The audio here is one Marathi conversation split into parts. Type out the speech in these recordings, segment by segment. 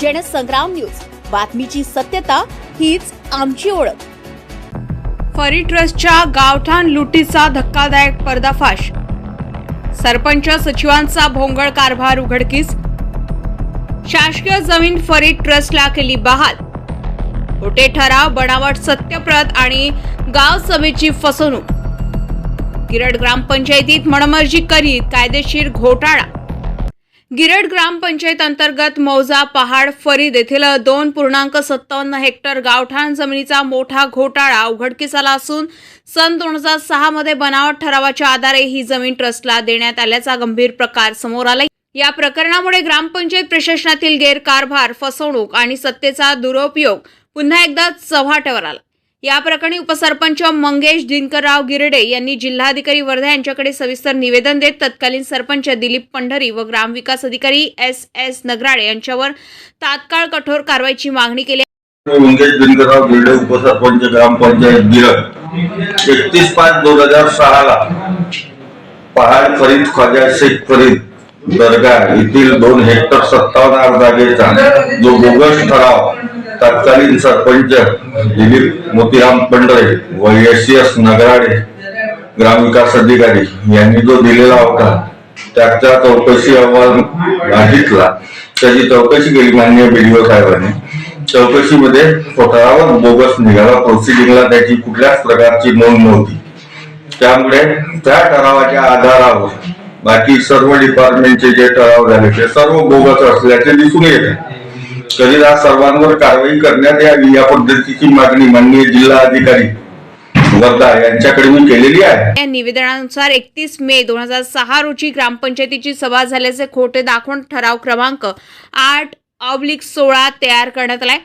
जनसंग्राम न्यूज. बातमीची सत्यता हीच आमची ओळख. फरी ट्रस्टच्या गावठाण लुटीचा धक्कादायक पर्दाफाश. सरपंच सचिवांचा भोंगळ कारभार उघडकीस. शासकीय जमीन फरी ट्रस्टला केली बहाल. खोटे ठराव बनावट सत्यप्रत आणि गाव सभेची फसवणूक. गिरड ग्रामपंचायतीत मनमर्जी करीत कायदेशीर घोटाळा. गिरड ग्रामपंचायत अंतर्गत मौजा पहाड फरीद येथील दोन पूर्णांक सत्तावन्न हेक्टर गावठाण जमिनीचा मोठा घोटाळा उघडकीस आला असून सन दोन हजार सहामध्ये बनावट ठरावाच्या आधारे ही जमीन ट्रस्टला देण्यात आल्याचा गंभीर प्रकार समोर आला या प्रकरणामुळे ग्रामपंचायत प्रशासनातील गैरकारभार फसवणूक आणि सत्तेचा दुरुपयोग पुन्हा एकदा चव्हाट्यावर आला. या प्रकरणी उपसरपंच मंगेश दिनकरराव गिरडे यांनी जिल्हाधिकारी वर्धा यांच्याकडे सविस्तर निवेदन देत तत्कालीन सरपंच दिलीप पंढरी व ग्रामविकास अधिकारी एस एस नगराळे यांच्यावर तात्काळ कठोर कारवाईची मागणी केली मंगेश दिनकरराव गिरडे उपसरपंच ग्रामपंचायत गिरड. एकतीस पाच दोन हजार सहा ला पहाड फरीद ख्वाजा शेख फरीद दर्गा येथील दोन हेक्टर सत्तावन्न जागेचा जो बोगस ठराव तत्कालीन सरपंच दिलीप मोतीराम पंढरे व एस एस नगराडे ग्रामविकास अधिकारी यांनी जो दिलेला होता त्याचा चौकशी अहवाल मागितला त्याची चौकशी केली मान्य बीडीओ साहेबांनी. चौकशीमध्ये स्वतःवर बोगस निघाला. प्रोसिडिंगला त्याची कुठल्याच प्रकारची नोंद नव्हती. त्यामुळे त्या ठरावाच्या आधारावर बाकी सर्व डिपार्टमेंटचे जे ठराव झाले ते सर्व बोगस असल्याचे दिसून येते. कधीदा सर्वांवर कारवाई करण्यात यावी या पद्धतीची मागणी माननीय जिल्हा अधिकारी वर्धा यांच्याकडे मी केलेली आहे. या निवेदनानुसार एकतीस मे दोन हजार सहा रोजी ग्रामपंचायतीची सभा झाल्याचे खोटे दाखवून ठराव क्रमांक आठ ऑब्लिक सोळा तयार करण्यात आलाय.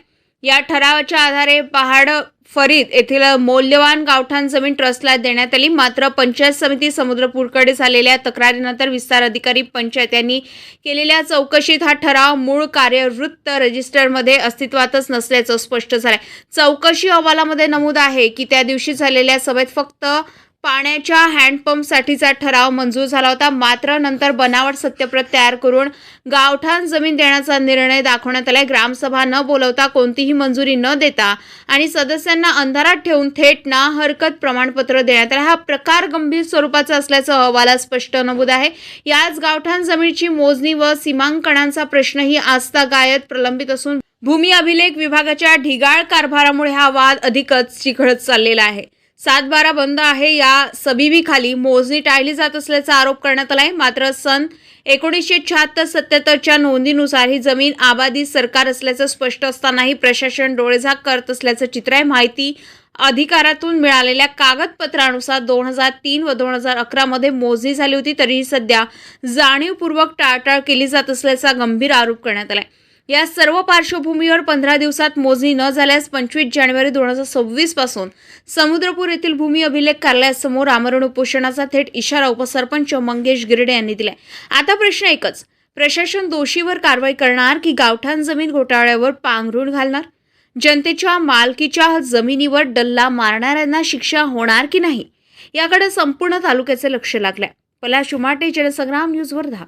या ठरावाच्या आधारे पहाड फरीद येथील मौल्यवान गावठाण जमीन ट्रस्टला देण्यात आली. मात्र पंचायत समिती समुद्रपूरकडे झालेल्या तक्रारीनंतर विस्तार अधिकारी पंचायत यांनी केलेल्या चौकशीत हा ठराव मूळ कार्यवृत्त रजिस्टरमध्ये अस्तित्वातच नसल्याचं स्पष्ट झालंय. चौकशी अहवालामध्ये नमूद आहे की त्या दिवशी झालेल्या सभेत फक्त पाण्याच्या हँडपंपसाठीचा ठराव मंजूर झाला होता. मात्र नंतर बनावट सत्यप्रत तयार करून गावठाण जमीन देण्याचा निर्णय दाखवण्यात आलाय. ग्रामसभा न बोलवता कोणतीही मंजुरी न देता आणि सदस्यांना अंधारात ठेवून थेट ना हरकत प्रमाणपत्र देण्यात आलं. हा प्रकार गंभीर स्वरूपाचा असल्याचं अहवालात स्पष्ट नमूद आहे. याच गावठाण जमिनीची मोजणी व सीमांकनांचा प्रश्नही आस्थागायत प्रलंबित असून भूमी अभिलेख विभागाच्या ढिगाळ कारभारामुळे हा वाद अधिकच चिघळत चाललेला आहे. सात बारा बंद आहे या सबीबीखाली मोजणी टाळली जात असल्याचा आरोप करण्यात आलाय. मात्र सन एकोणीसशे शहात्तर सत्याहत्तरच्या नोंदीनुसार ही जमीन आबादी सरकार असल्याचं स्पष्ट असतानाही प्रशासन डोळेझाक करत असल्याचं चित्र आहे. माहिती अधिकारातून मिळालेल्या कागदपत्रानुसार दोन हजार तीन व दोन हजार अकरामध्ये मोजणी झाली होती. तरीही सध्या जाणीवपूर्वक टाळटाळ केली जात असल्याचा गंभीर आरोप करण्यात आलाय. या सर्व पार्श्वभूमीवर पंधरा दिवसात मोजणी न झाल्यास पंचवीस जानेवारी दोन हजार सव्वीसपासून समुद्रपूर येथील भूमी अभिलेख कार्यालयासमोर आमरण उपोषणाचा थेट इशारा उपसरपंच मंगेश गिरडे यांनी दिलाय. आता प्रश्न एकच प्रशासन दोषीवर कारवाई करणार की गावठाण जमीन घोटाळ्यावर पांघरुण घालणार? जनतेच्या मालकीच्या जमिनीवर डल्ला मारणाऱ्यांना शिक्षा होणार की नाही? याकडे संपूर्ण तालुक्याचे लक्ष लागले पलाश उमाटे जनसंग्राम न्यूज वर्धा